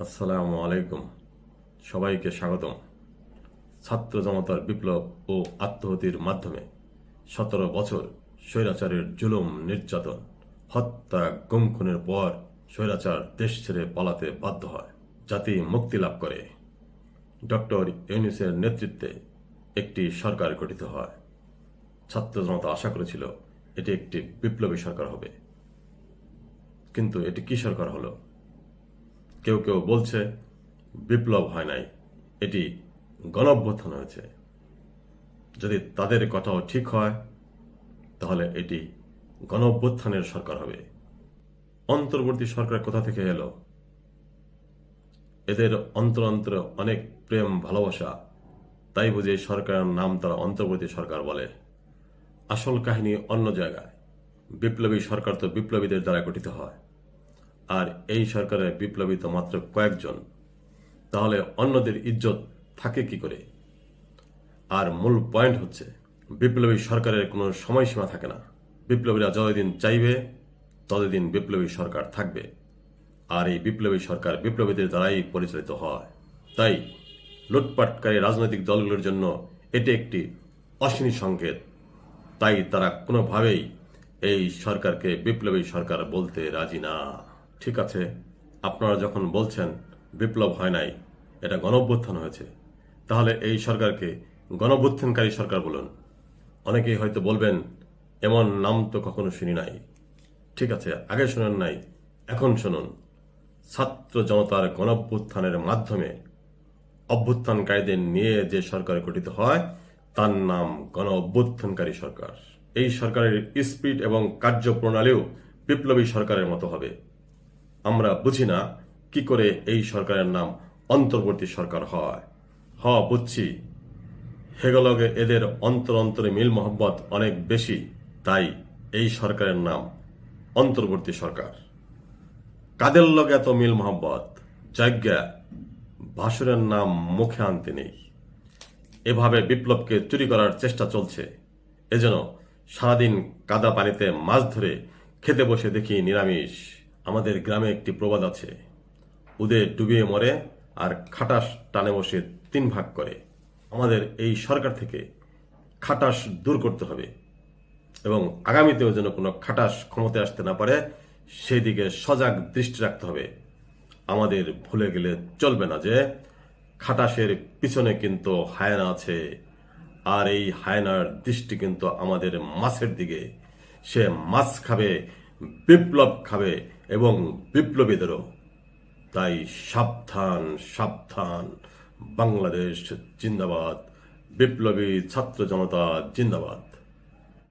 আসসালামু আলাইকুম। সবাইকে স্বাগতম। ছাত্র জনতার বিপ্লব ও আত্মহতির মাধ্যমে সতেরো বছর স্বৈরাচারের জুলুম, নির্যাতন, হত্যা গুম খুনের পর স্বৈরাচার দেশ ছেড়ে পালাতে বাধ্য হয়। জাতি মুক্তি লাভ করে। ডক্টর ইউনিসের নেতৃত্বে একটি সরকার গঠিত হয়। ছাত্র জনতা আশা করেছিল, এটি একটি বিপ্লবী সরকার হবে। কিন্তু এটি কি সরকার হলো? কেউ কেউ বলছে, বিপ্লব হয় নাই। এটি গণঅভ্যুত্থান হয়েছে। যদি তাদের কথাও ঠিক হয়, তাহলে এটি গণঅভ্যুত্থানের সরকার হবে। অন্তর্বর্তী সরকার কোথা থেকে এলো? এদের অন্তর অন্তরে অনেক প্রেম, ভালোবাসা। তাই বুঝে সরকারের নাম তারা অন্তর্বর্তী সরকার বলে। আসল কাহিনী অন্য জায়গায়। বিপ্লবী সরকার তো বিপ্লবীদের দ্বারা গঠিত হয়। আর এই সরকারের বিপ্লবী তো মাত্র কয়েকজন। তাহলে অন্যদের ইজ্জত থাকে কি করে? আর মূল পয়েন্ট হচ্ছে, বিপ্লবী সরকারের কোনো সময়সীমা থাকে না। বিপ্লবীরা যতদিন চাইবে, ততদিন বিপ্লবী সরকার থাকবে। আর এই বিপ্লবী সরকার বিপ্লবীদের দ্বারাই পরিচালিত হয়। তাই লুটপাটকারী রাজনৈতিক দলগুলোর জন্য এটি একটি অশ্বিনী সংকেত। তাই তারা কোনোভাবেই এই সরকারকে বিপ্লবী সরকার বলতে রাজি না। ঠিক আছে, আপনারা যখন বলছেন বিপ্লব হয় নাই, এটা গণঅভ্যুত্থান হয়েছে, তাহলে এই সরকারকে গণঅভ্যুত্থানকারী সরকার বলুন। অনেকেই হয়তো বলবেন, এমন নাম তো কখনো শুনি নাই। ঠিক আছে, আগে শুনেন নাই, এখন শুনুন। ছাত্র জনতার গণঅভ্যুত্থানের মাধ্যমে অভ্যুত্থানকারীদের নিয়ে যে সরকার গঠিত হয়, তার নাম গণ অভ্যুত্থানকারী সরকার। এই সরকারের স্পিড এবং কার্যপ্রণালীও বিপ্লবী সরকারের মতো হবে। আমরা বুঝি না কি করে এই সরকারের নাম অন্তর্বর্তী সরকার হয়। হ, বুঝছি। হেগলগে এদের অন্তর অন্তরে মিল মোহব্বত অনেক বেশি, তাই এই সরকারের নাম অন্তর্বর্তী সরকার। কাদের লগে এত মিল মোহব্বত? জায়গা ভাসুরের নাম মুখে আনতে নেই। এভাবে বিপ্লবকে চুরি করার চেষ্টা চলছে। এজন্য সারাদিন কাদা পানিতে মাছ ধরে খেতে বসে দেখি নিরামিষ। আমাদের গ্রামে একটি প্রবাদ আছে। উদে ডুবিয়ে মরে আর খাটাস টানে বসে তিন ভাগ করে। আমাদের এই সরকার থেকে খাটাস দূর করতে হবে এবং আগামীতেও যেন কোনো খাটাস ক্ষমতায় আসতে না পারে সেই দিকে সজাগ দৃষ্টি রাখতে হবে। আমাদের ভুলে গেলে চলবে না যে খাটাসের পিছনে কিন্তু হায়না আছে, আর এই হায়নার দৃষ্টি কিন্তু আমাদের মাছের দিকে। সে মাছ খাবে, বিপ্লব খাবে এবং বিপ্লবীদেরও তাই সাবধান সাবধান। বাংলাদেশ জিন্দাবাদ বিপ্লবী ছাত্র জনতা জিন্দাবাদ।